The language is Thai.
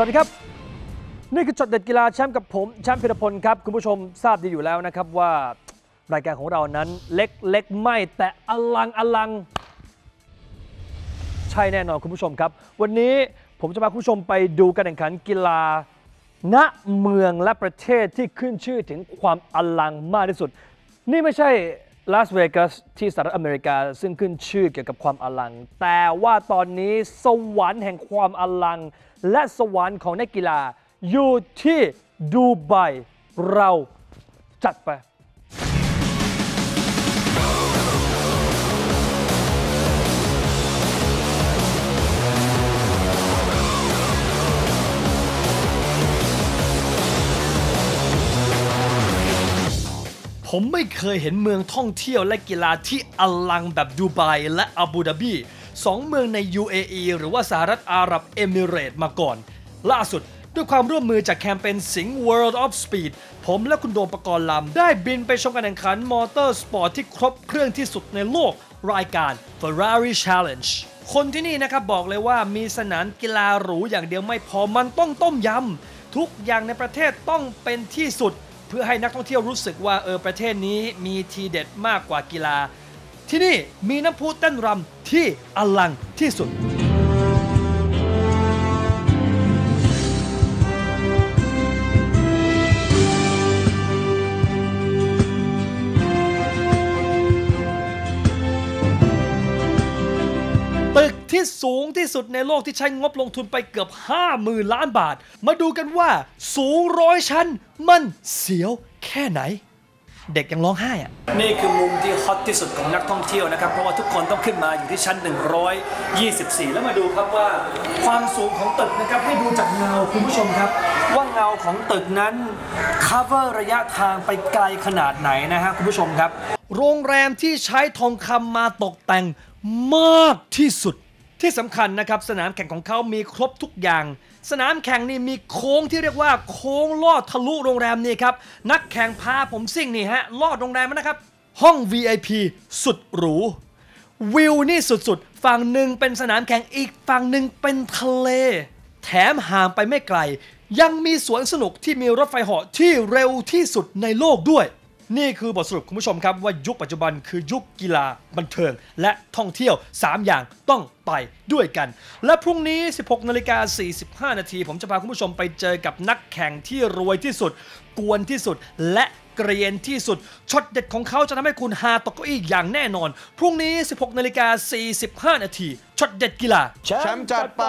สวัสดีครับ นี่คือจดเด็ดกีฬาแชมป์กับผมแชมป์พิรพลครับ คุณผู้ชมทราบดีอยู่แล้วนะครับว่ารายการของเรานั้นเล็กเล็กไม่แต่อลังอลัง ใช่แน่นอนคุณผู้ชมครับ วันนี้ผมจะพาคุณผู้ชมไปดูการแข่งขันกีฬาณเมืองและประเทศที่ขึ้นชื่อถึงความอลังมากที่สุด นี่ไม่ใช่ ลาสเวกัสที่สหรัฐอเมริกาซึ่งขึ้นชื่อเกี่ยวกับความอลัง แต่ว่าตอนนี้สวรรค์แห่งความอลัง และสวรรค์ของนักกีฬาอยู่ที่ดูไบเราจัดไป ผมไม่เคยเห็นเมืองท่องเที่ยวและกีฬาที่อลังแบบดูไบและอาบูดาบีสองเมืองใน UAE หรือว่าสหรัฐอาหรับเอมิเรต์มาก่อน ล่าสุดด้วยความร่วมมือจากแคมเปญสิง World of Speed ผมและคุณโดมประกรณ์ลำได้บินไปชมการแข่งขันมอเตอร์สปอร์ตที่ครบเครื่องที่สุดในโลกรายการ Ferrari Challenge คนที่นี่นะครับบอกเลยว่ามีสนามกีฬาหรูอย่างเดียวไม่พอมันต้องต้มยำทุกอย่างในประเทศต้องเป็นที่สุด เพื่อให้นักท่องเที่ยวรู้สึกว่าเออประเทศนี้มีทีเด็ดมากกว่ากีฬา ที่นี่มีน้ำพุเต้นรำที่อลังที่สุด ที่สูงที่สุดในโลกที่ใช้งบลงทุนไปเกือบ 50,000 ล้านบาท มาดูกันว่าสูงร้อยชั้น มันเสียวแค่ไหน เด็กยังร้องไห้อะนี่คือมุมที่ฮอตที่สุดของนักท่องเที่ยวนะครับ เพราะว่าทุกคนต้องขึ้นมาอยู่ที่ชั้น 124 แล้วมาดูครับว่า ความสูงของตึกนะครับให้ดูจากเงาคุณผู้ชมครับ ว่าเงาของตึกนั้น cover ระยะทางไปไกลขนาดไหนนะฮะคุณผู้ชมครับ โรงแรมที่ใช้ทองคำมาตกแต่งมากที่สุด ที่สำคัญนะครับสนามแข่งของเขามีครบทุกอย่าง สนามแข่งนี่มีโค้งที่เรียกว่าโค้งลอดทะลุโรงแรมนี่ครับนักแข่งพาผมซิ่งนี่ฮะลอดโรงแรมมานะครับ ห้อง VIP สุดหรูวิวนี่สุดๆ ฝั่งหนึ่งเป็นสนามแข่งอีกฝั่งหนึ่งเป็นทะเล แถมห่างไปไม่ไกล ยังมีสวนสนุกที่มีรถไฟเหาะที่เร็วที่สุดในโลกด้วย นี่คือบทสรุปคุณผู้ชมครับว่ายุคปัจจุบันคือยุคกีฬาบันเทิง และท่องเที่ยว 3 อย่างต้องไปด้วยกัน และพรุ่งนี้ 16นาฬิกา45 นาทีผมจะพาคุณผู้ชมไปเจอกับนักแข่งที่รวยที่สุด กวนที่สุด และเกรียนที่สุดช็อตเด็ดของเขาจะทำให้คุณฮาตกเก้าอี้อย่างแน่นอน พรุ่งนี้ 16นาฬิกา45 นาทีช็อตเด็ดกีฬาแชมป์จัดไป